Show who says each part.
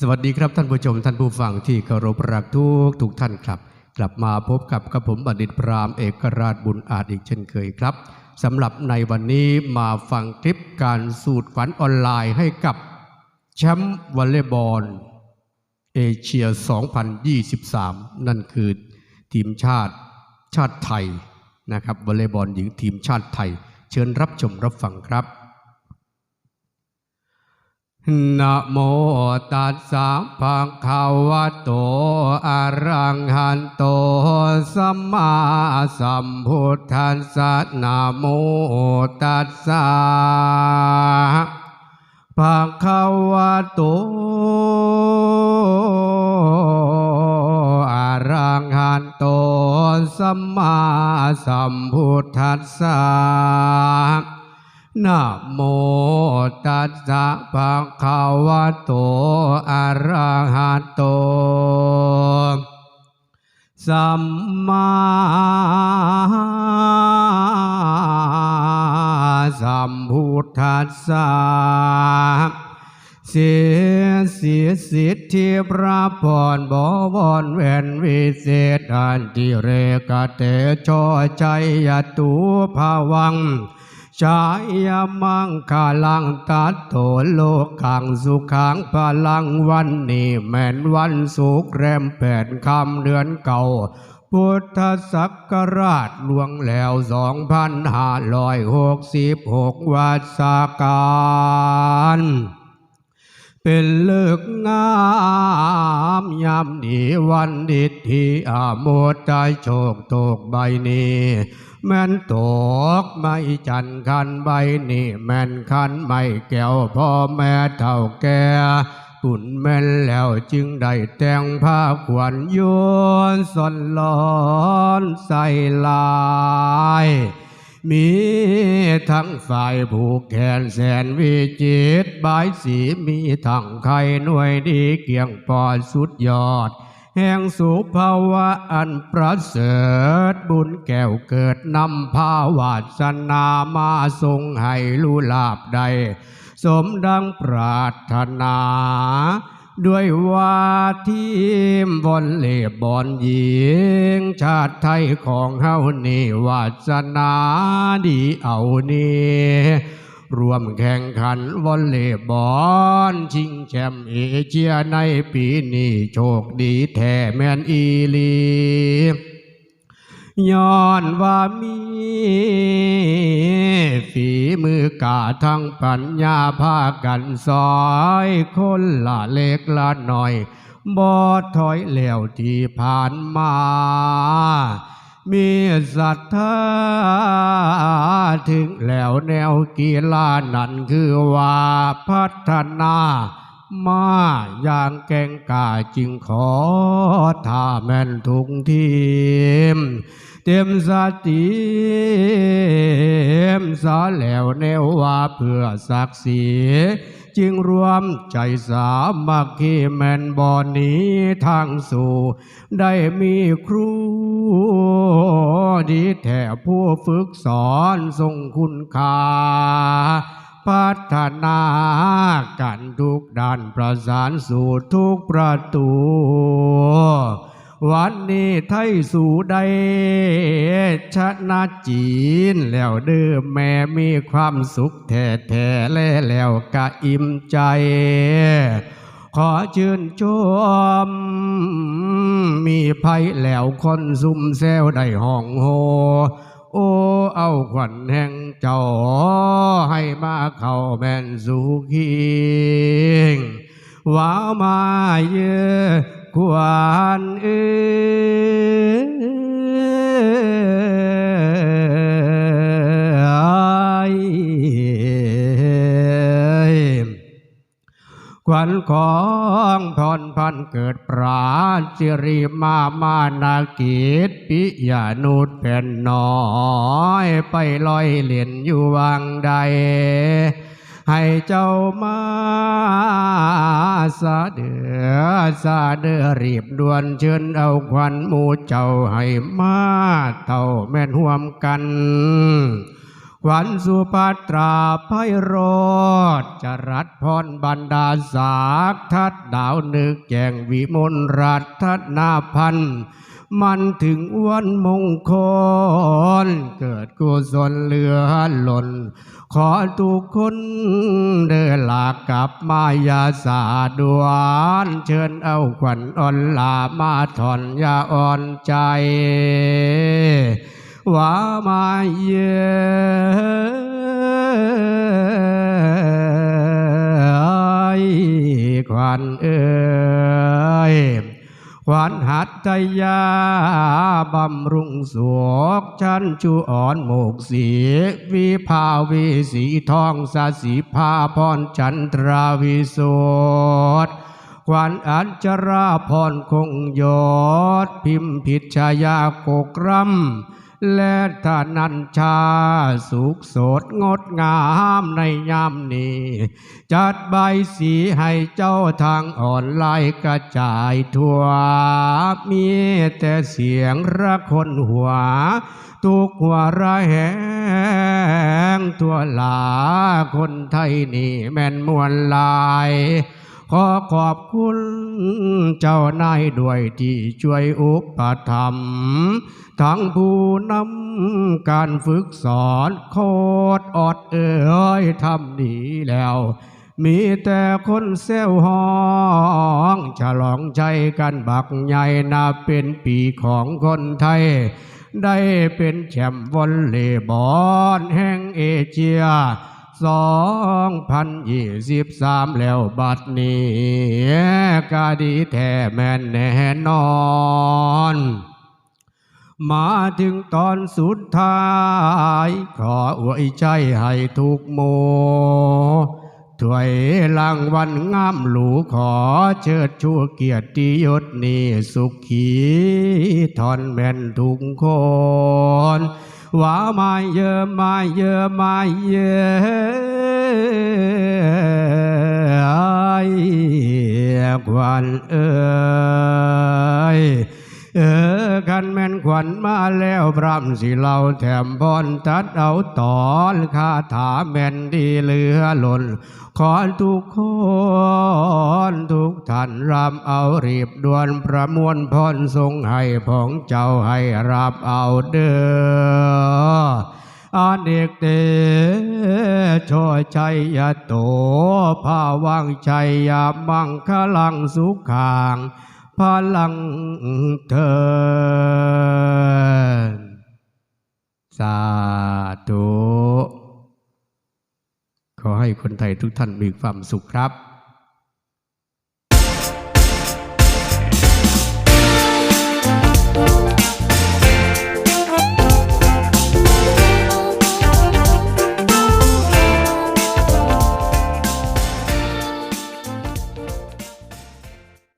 Speaker 1: สวัสดีครับท่านผู้ชมท่านผู้ฟังที่เคารพรักทุกทุกท่านครับ กลับมาพบกับกระผมบัณฑิตพรามเอกราชบุญอาจอีกเช่นเคยครับสำหรับในวันนี้มาฟังคลิปการสูตรฝันออนไลน์ให้กับแชมป์วอลเลย์บอลเอเชีย 2023 นั่นคือทีมชาติชาติไทยนะครับวอลเลย์บอลหญิงทีมชาติไทย เชิญรับชมรับฟังครับ นะโมตัสสะภะคะวะโตอะระหันโตสัมมาสัมพุทธัสสะนะโมตัสสะภะคะวะโตอะระหันโตสัมมาสัมพุทธัสสะ นะโมตัสสะภะคะวะโต อะระหะโต สัมมาสัมพุทธัสสะเสียเสียสิทธิพระพรบวรเวนวิเศษอันติเรกเตชอชัยยตุภาวัง ชายมังคาลังตัดโถโลกังสุขังพลังวันนี้แม่นวันสุกแรมแปดคำเดือนเก่า พุทธศักราชล่วงแล้วสองพันห้าร้อยหกสิบหกวัดสาการเป็นเลิกงามยามดีวันดิที่อาโมดใจโชคตกใบนี้ แม่นตกไม่จันคันใบนี้แม่นคันไม่แก้วพ่อแม่เท่าแก่ตุนแม่นแล้วจึงได้แต่งผ้าขวัญโยนสนลอนใส่ลาย มีทั้งฝ่ายผูกแขนแสนวิจิตรบายสีมีทั้งไข่หน่วยดีเกี่ยงปอดสุดยอด แห่งสุภาวะอันประเสริฐบุญแก้วเกิดนำภาวาสนามาทรงให้ลูลาบใด สมดังปรารถนา ด้วยว่าทีมวอลเลย์บอลหญิง ชาติไทยของเฮานี่วาสนาดีเอานี่ รวมแข่งขันวอลเลย์บอลชิงแชมป์เอเชียในปีนี้โชคดีแท้แมนอีลีย้อนว่ามีฝีมือกาทั้งปัญญาพากันซอยคนละเล็กละหน่อยบ่ถอยแล้วที่ผ่านมา มีศรัทธาถึงแล้วแนวกีฬานั่นคือว่าพัฒนามาอย่างแกงกาจึงขอท่าแม่นทุกทีม เต็มสติมสาแล้วแนวว่าเพื่อศักดิ์ศรี จึงรวมใจสามัคคีแม่นบอนนี้ทางสู่ ได้มีครูดีแท้ผู้ฝึกสอนทรงคุณค่าพัฒนากันทุกด้านประสานสู่ทุกประตู วันนี้ไทยสู่ได้ชนะจีน แล้วเด้อแม่มีความสุขแท้แท้ๆแลแล้วกะอิ่มใจ ขอเชิญชม มีภัยแล้วคนซุ่มแซวได้ห้องโฮโอ้เอาขวัญแห่งเจ้าให้มาเข้าแม่นสุขีว้าวมาเยอะ ขวานเอยขวัญของพรพันเกิดปราณสิริมามานากิจปิยานุษแผ่นน้อย ไปลอยเหรียญอยู่วังใด ให้เจ้ามาสาเดือสาเดือรีบด่วนเชิญเอาขวัญหมูเจ้าให้มาเท่าแม่นห่วมกันขวัญสุภัตราไพโรธจรัสพรบรรดาสากทัดดาวนึกแจงวิมลรัตนาพันธ์ มันถึงวันมงคล เกิดกุศลเหลือหล่น ขอทุกคนเดินหลากกลับมายาสาดวน เชิญเอาขวัญอ่อนลามาถอนยาอ่อนใจว่ามาเย ขันหัตถยาบำรุงสวกชันชูอ่อนโมกสีวิภาวิสีทองสาสีภาพรจันทราวิโสดขวัญอัญจราพรคงยอดพิมพิชยาโกกรำ และทานัญชาสุขสดงดงามในยามนี้ จัดใบสีให้เจ้าทางอ่อนไลน์กระจายทั่ว มีแต่เสียงระคนหัว ทุกหัวระแหงทั่วลาคนไทยนี่แม่นมวลลาย ขอขอบคุณเจ้านายด้วยที่ช่วยอุปถัมภ์ทั้งผู้นำการฝึกสอนโคตรอดเอ่ยทำดีแล้ว มีแต่คนเซลห้องฉลองใจกันบักใหญ่นาเป็นปีของคนไทยได้เป็นแชมป์วอลเลย์บอลแห่งเอเชีย สองพันยี่สิบสามแล้วบัดนี้กาดีแท้แม่นแน่นอนมาถึงตอนสุดท้าย ขออวยใจให้ทุกโมถวยรางวันงามหลูขอเชิดชูเกียรติยศนี้สุขีทอนแม่นทุกคน ว่ามาเยอะมาเยอะมาเยอะควันเอ้ยเออกันแม่นขวัญมาแล้วพรำสิเราแถมพรตัดเอาตอนคาถาแม่นดีเหลือหล่นขอทุกคน ท่านรำเอารีบด่วนประมวลพรทรงให้ผองเจ้าให้รับเอาเด้ออาเนกเตโชยชัยยโตภาวังชัยยามังคลังสุขังพลังเถิดสาธุขอให้คนไทยทุกท่านมีความสุขครับ